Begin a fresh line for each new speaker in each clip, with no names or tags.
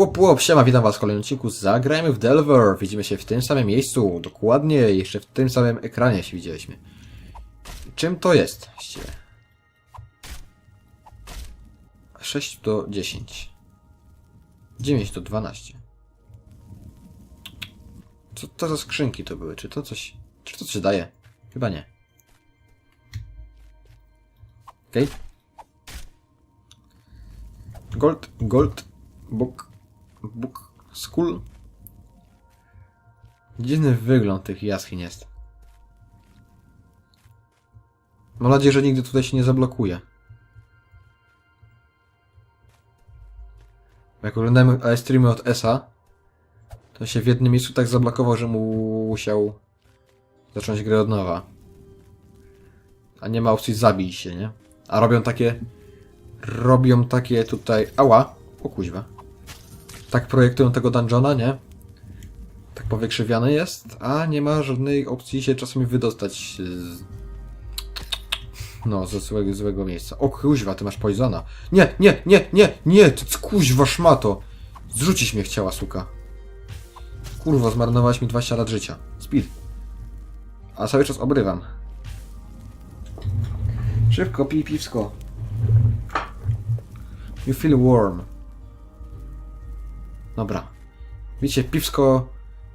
Łop, łop, siema, witam was w kolejnym odcinku Zagrajmy w Delver. Widzimy się w tym samym miejscu, dokładnie, jeszcze w tym samym ekranie się widzieliśmy. Czym to jest właściwie? 6 do 10. 9 do 12. Co to za skrzynki to były? Czy to coś... Czy to coś daje? Chyba nie. Okej. Gold, gold, book, book, school. Dziwny wygląd tych jaskiń jest. Mam nadzieję, że nigdy tutaj się nie zablokuje. Jak oglądałem streamy od ESA, to się w jednym miejscu tak zablokował, że mu musiał zacząć grę od nowa. A nie ma opcji zabij się, nie? A robią takie... Robią takie tutaj... Ała! O kuźwa. Tak projektują tego dungeona, nie? Tak powykrzywiany jest, a nie ma żadnej opcji się czasami wydostać z... No, ze złego, złego miejsca. O kuźwa, ty masz poisona. Nie, nie, nie, nie, nie, ty kuźwa szmato. Zrzucić mnie chciała, suka. Kurwa, zmarnowałaś mi 20 lat życia. Speed. A cały czas obrywam. Szybko, pij piwsko. You feel warm. Dobra. Widzicie, piwsko...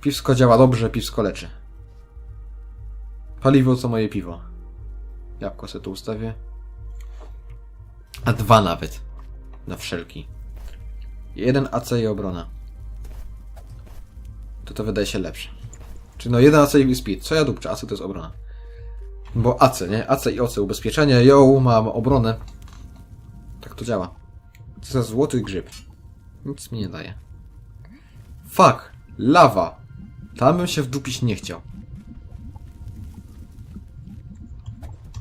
Piwsko działa dobrze, piwsko leczy. Paliwo co moje piwo. Jabłko sobie tu ustawię. A dwa nawet. Na wszelki. Jeden AC i obrona. To to wydaje się lepsze. Czy no jeden AC i speed. Co ja dupczę? AC to jest obrona. Bo AC, nie? AC i OC ubezpieczenie. Yo, mam obronę. Tak to działa. Co za złoty grzyb. Nic mi nie daje. Fuck! Lawa! Tam bym się wdupić nie chciał.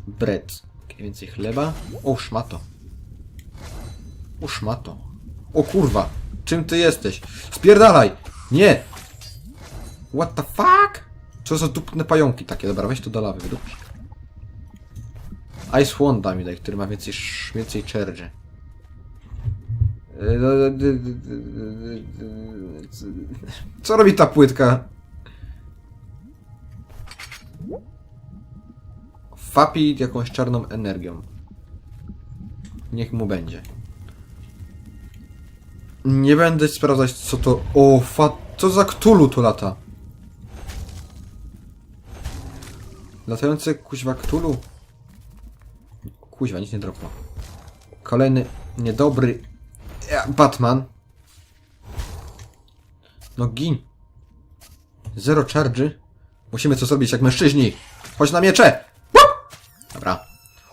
Bread. Więcej chleba. O, szmato. O, szmato. O kurwa! Czym ty jesteś? Spierdalaj! Nie! What the fuck? Co za dupne pająki takie? Dobra, weź to do lawy, wydupisz. Ice Wanda mi daj, który ma więcej, więcej charge. Co robi ta płytka? Fapi jakąś czarną energią. Niech mu będzie. Nie będę sprawdzać co to... O, fa... Co za ktulu tu lata? Latające kuźwa ktulu? Kuźwa, nic nie dropło. Kolejny niedobry Batman. No gin. Zero charge. Musimy co zrobić jak mężczyźni. Chodź na miecze! Dobra.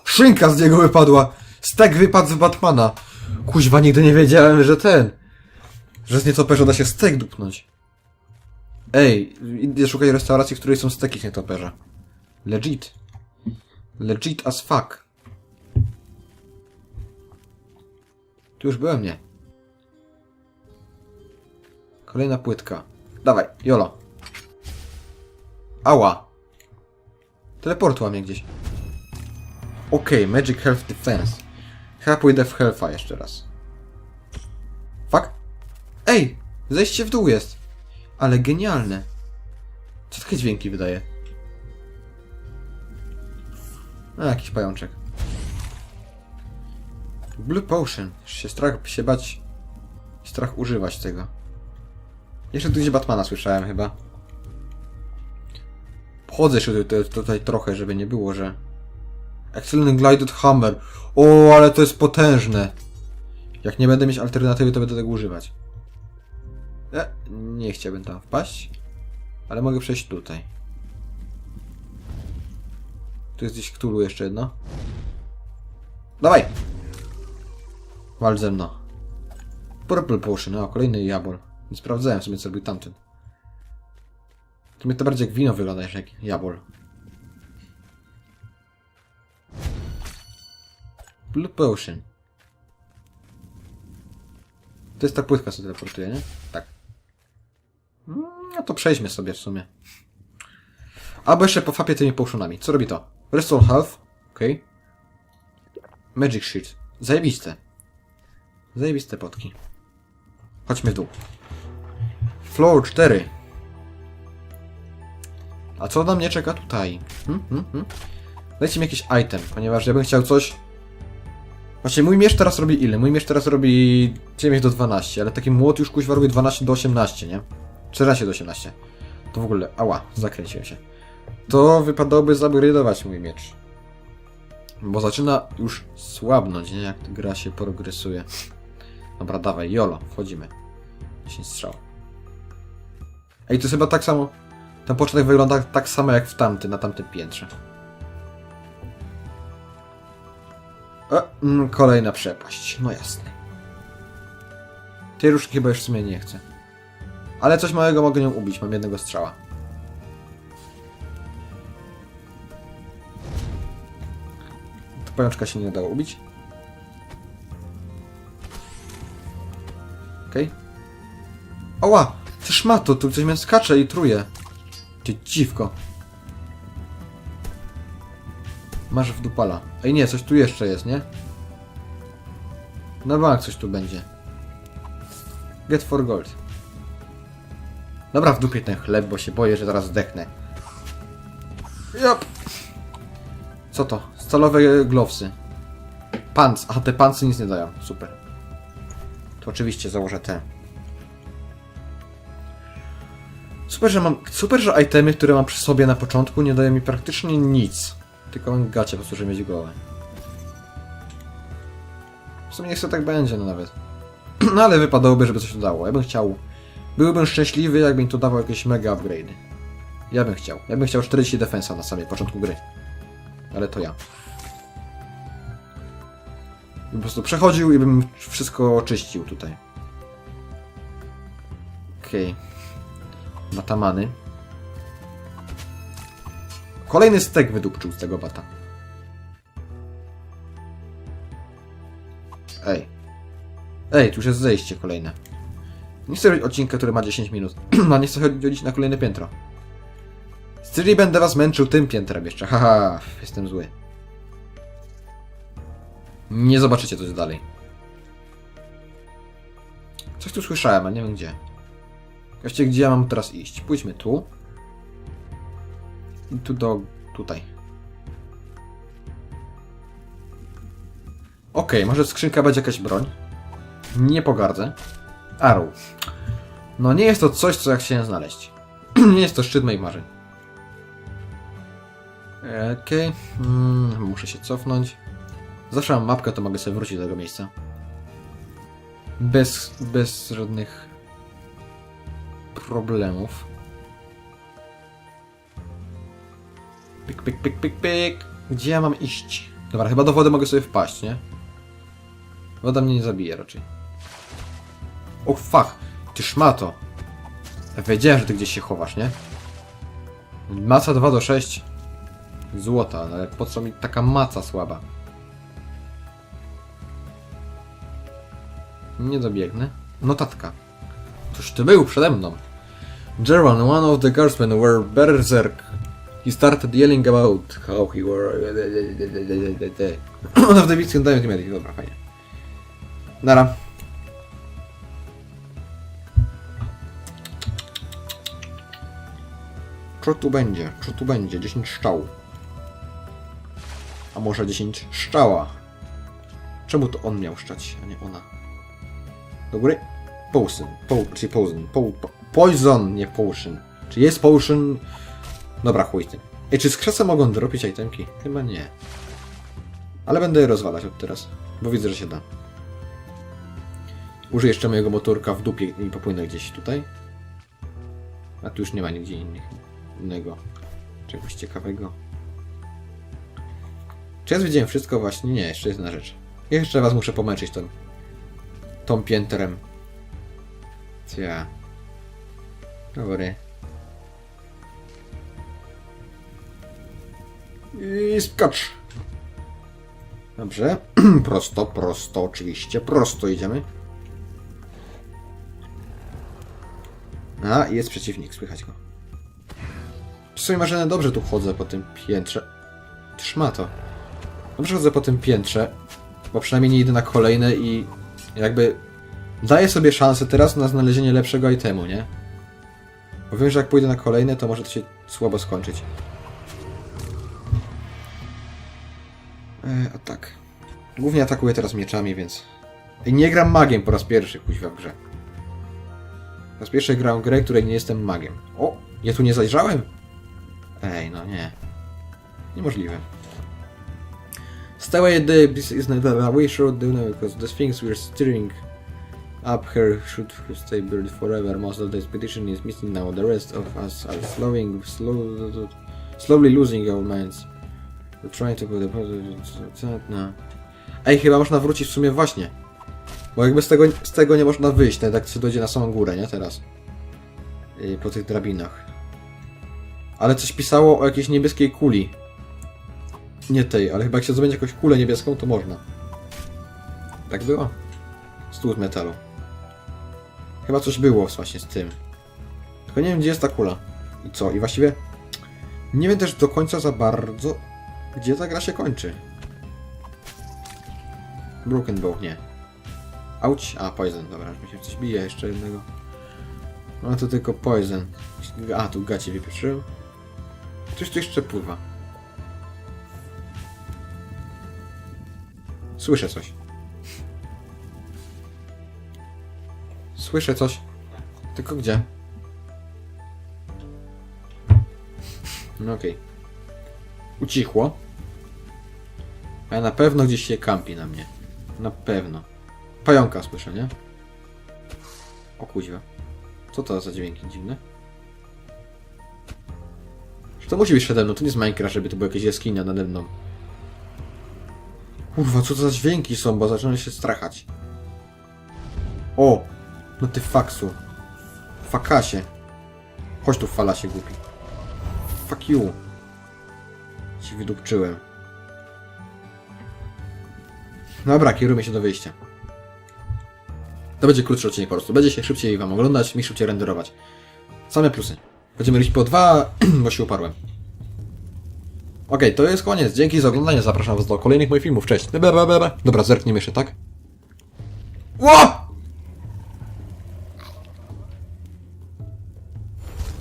Szynka z niego wypadła. Stek wypadł z Batmana. Kuźwa, nigdy nie wiedziałem, że ten... Że z nietoperza da się stek dupnąć. Ej, idę szukać restauracji, w której są steki z nietoperza. Legit. Legit as fuck. Tu już byłem, nie? Kolejna płytka. Dawaj, Jolo. Ała. Teleportła mnie gdzieś. Okej, Magic Health Defense. Chyba pójdę w Health'a jeszcze raz. Fuck? Ej! Zejście w dół jest. Ale genialne. Co takie dźwięki wydaje? A, jakiś pajączek. Blue Potion. Się strach się bać. Strach używać tego. Jeszcze tu gdzieś Batmana słyszałem chyba. Chodzę jeszcze tutaj, tutaj trochę, żeby nie było, że... Excellent Glided Hammer. O, ale to jest potężne. Jak nie będę mieć alternatywy, to będę tego używać. E, nie chciałbym tam wpaść. Ale mogę przejść tutaj. Tu jest gdzieś Cthulhu jeszcze jedno. Dawaj! Wal ze mną. Purple Potion, o, kolejny jabol. Nie sprawdzałem sobie, co robił tamten. To mi to bardziej jak wino wygląda niż jak jabol. Blue Potion. To jest ta płytka, co teleportuje, nie? Tak. Mm, No to przejdźmy sobie w sumie. Albo jeszcze po fapie tymi potionami. Co robi to? Restore Health. Okej. Magic Shield. Zajebiste. Zajebiste potki. Chodźmy w dół. Floor 4. A co na mnie czeka tutaj? Hmm, hmm, hmm. Dajcie mi jakiś item, ponieważ ja bym chciał coś... Właśnie mój miecz teraz robi ile? Mój miecz teraz robi 9 do 12, ale taki młot już kuźwa robi 12 do 18, nie? 14 do 18. To w ogóle... Ała, zakręciłem się. To wypadałoby zupgrade'ować mój miecz. Bo zaczyna już słabnąć, nie? Jak gra się progresuje. Dobra, dawaj, jolo, wchodzimy. 10 strzał. Ej, to jest chyba tak samo... Ten początek wygląda tak samo jak w tamtym, na tamtym piętrze. E, mm, kolejna przepaść, no jasne. Tej różki chyba już w sumie nie chcę. Ale coś małego mogę nią ubić, mam jednego strzała. To pajączka się nie dało ubić. Okej. Okay. Oła! Ty szmato, tu coś mnie skacze i truje. Ty dziwko. Masz w dupala. Ej nie, coś tu jeszcze jest, nie? Na bank coś tu będzie. Get for gold. Dobra, w dupie ten chleb, bo się boję, że zaraz zdechnę. Jop. Co to? Stalowe glowsy. Pants. Aha, te pancy nic nie dają. Super. To oczywiście założę te. Super, że mam. Super, że itemy, które mam przy sobie na początku, nie dają mi praktycznie nic. Tylko mam gacie po prostu, żeby mieć głowę. W sumie niech to tak będzie, no nawet. No ale wypadałoby, żeby coś dało. Ja bym chciał. Byłbym szczęśliwy, jakby mi to dawał jakieś mega upgrade. Ja bym chciał. Ja bym chciał 40 defensa na samym początku gry. Ale to ja. I po prostu przechodził i bym wszystko oczyścił tutaj. Okej. Okay. Batamany. Kolejny stek wydupczył z tego bata. Ej. Ej, tu już jest zejście kolejne. Nie chcę robić odcinka, który ma 10 minut. No nie chcę chodzić na kolejne piętro. Czyli będę was męczył tym piętrem jeszcze. Haha, jestem zły. Nie zobaczycie coś dalej. Coś tu słyszałem, a nie wiem gdzie. Właściwie gdzie ja mam teraz iść? Pójdźmy tu. I tu do... tutaj. Okej, okay, może skrzynka będzie jakaś broń. Nie pogardzę. Arrow. No nie jest to coś, co ja chciałem znaleźć. nie jest to szczyt moich marzeń. Okej. Okay. Mm, muszę się cofnąć. Zawsze mam mapkę, to mogę sobie wrócić do tego miejsca. Bez, bez żadnych problemów. Pik, pik, pik, pik, pik. Gdzie ja mam iść? Dobra, chyba do wody mogę sobie wpaść, nie? Woda mnie nie zabije raczej. O fuck! Ty szmato! Ja wiedziałem, że ty gdzieś się chowasz, nie? Maca 2 do 6 Złota, ale po co mi taka maca słaba? Nie dobiegnę. Notatka. Cóż ty był przede mną? Jeron, one of the guardsmen were berserk. He started yelling about how he were... One of the beats can damage medic. Dobra, fajnie. Nara. Co tu będzie? Co tu będzie? 10 szczał. A może 10 szczała? Czemu to on miał szczać, a nie ona? Do góry? Potion. Po, czy poison. Po, po, poison, nie potion. Czy jest potion? Dobra, chuj tym. Ej, czy z krzesa mogą dropić itemki? Chyba nie. Ale będę je rozwalać od teraz, bo widzę, że się da. Użyję jeszcze mojego motorka w dupie i popłynę gdzieś tutaj. A tu już nie ma nigdzie innych, innego czegoś ciekawego. Czy ja zwiedziłem wszystko właśnie? Nie, jeszcze jedna rzecz. Jeszcze was muszę pomęczyć tą, tą piętrem. Cia. Dobry. I skacz. Dobrze. prosto, prosto, oczywiście. Prosto idziemy. A, jest przeciwnik, słychać go. Czy sobie marzyne dobrze tu chodzę po tym piętrze? Szmato. Dobrze chodzę po tym piętrze, bo przynajmniej nie idę na kolejne i jakby daję sobie szansę teraz na znalezienie lepszego itemu, nie? Bo wiem, że jak pójdę na kolejne, to może to się słabo skończyć. E, a tak. Głównie atakuję teraz mieczami, więc... I nie gram magiem po raz pierwszy, kuźwa, w grze. Po raz pierwszy gram grę, której nie jestem magiem. O! Ja tu nie zajrzałem? Ej, no nie. Niemożliwe. Stay away the is not we should do now because the things we're steering up here should stay buried forever. Most of the expedition is missing now. The rest of us are slowing, slow, slowly losing our minds. Trying to put the no. Ej, chyba można wrócić w sumie właśnie. Bo jakby z tego, z tego nie można wyjść, ten tak się dojdzie na samą górę, nie? Teraz. Yy, po tych drabinach. Ale coś pisało o jakiejś niebieskiej kuli. Nie tej, ale chyba jak się zdobędzie jakąś kulę niebieską, to można. Tak było? Stół z metalu. Chyba coś było właśnie z tym. Tylko nie wiem, gdzie jest ta kula. I co? I właściwie nie wiem też do końca za bardzo, gdzie ta gra się kończy. Broken Bow, nie. Auć? A, Poison, dobra, mi się coś bije, jeszcze jednego. No to tylko Poison. A, tu gacie wypieprzył. Coś tu jeszcze pływa. Słyszę coś. Słyszę coś. Tylko gdzie? No okej. Ucichło. A na pewno gdzieś się kampi na mnie. Na pewno. Pająka słyszę, nie? O kuźwa. Co to za dźwięki dziwne? To musi być przede mną, to nie jest Minecraft, żeby to była jakaś jaskinia nade mną. Kurwa, co to za dźwięki są, bo zaczynam się strachać. O! No ty faksu. Fakasie. Chodź tu falasie głupi. Fuck you. Ci wydupczyłem. Dobra, kierujmy się do wyjścia. To będzie krótszy odcinek po prostu. Będzie się szybciej wam oglądać, mi szybciej renderować. Same plusy. Będziemy robić po dwa, bo się uparłem. Okej, to jest koniec. Dzięki za oglądanie. Zapraszam was do kolejnych moich filmów. Cześć. Dobra, zerkniemy jeszcze, tak? Ło!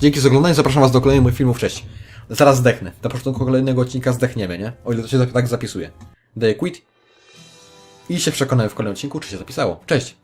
Dzięki za oglądanie. Zapraszam was do kolejnych moich filmów. Cześć. Zaraz zdechnę. Na początku kolejnego odcinka zdechniemy, nie? O ile to się tak, tak zapisuje. Daję quit. I się przekonamy w kolejnym odcinku, czy się zapisało. Cześć!